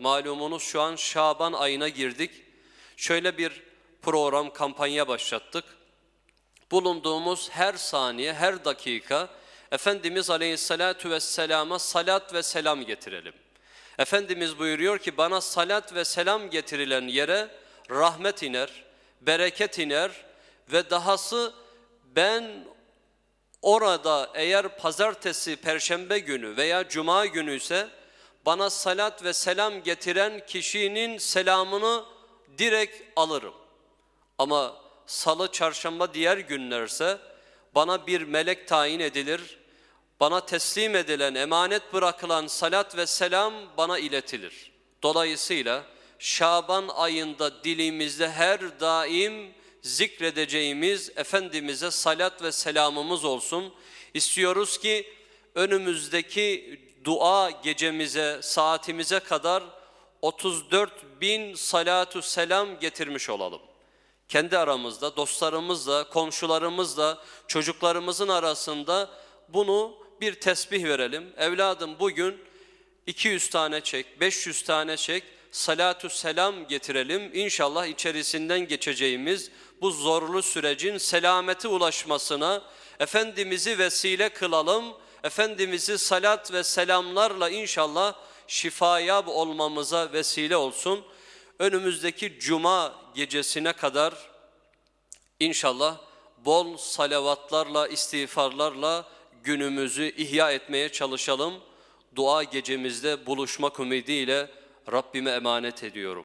malumunuz şu an Şaban ayına girdik. Şöyle bir program, kampanya başlattık. Bulunduğumuz her saniye, her dakika Efendimiz Aleyhisselatü Vesselam'a salat ve selam getirelim. Efendimiz buyuruyor ki bana salat ve selam getirilen yere rahmet iner, bereket iner ve dahası ben orada eğer pazartesi, perşembe günü veya cuma günü ise bana salat ve selam getiren kişinin selamını direkt alırım. Ama salı, çarşamba diğer günlerse bana bir melek tayin edilir. Bana teslim edilen, emanet bırakılan salat ve selam bana iletilir. Dolayısıyla Şaban ayında dilimizde her daim zikredeceğimiz Efendimiz'e salat ve selamımız olsun. İstiyoruz ki önümüzdeki dua gecemize, saatimize kadar 34 bin salatu selam getirmiş olalım kendi aramızda, dostlarımızla, komşularımızla, çocuklarımızın arasında bunu bir tesbih verelim. Evladım bugün 200 tane çek, 500 tane çek, salatu selam getirelim. İnşallah içerisinden geçeceğimiz bu zorlu sürecin selamete ulaşmasına Efendimiz'i vesile kılalım. Efendimiz'i salat ve selamlarla inşallah şifaya olmamıza vesile olsun önümüzdeki cuma gecesine kadar inşallah bol salavatlarla, istiğfarlarla günümüzü ihya etmeye çalışalım. Dua gecemizde buluşmak ümidiyle Rabbime emanet ediyorum.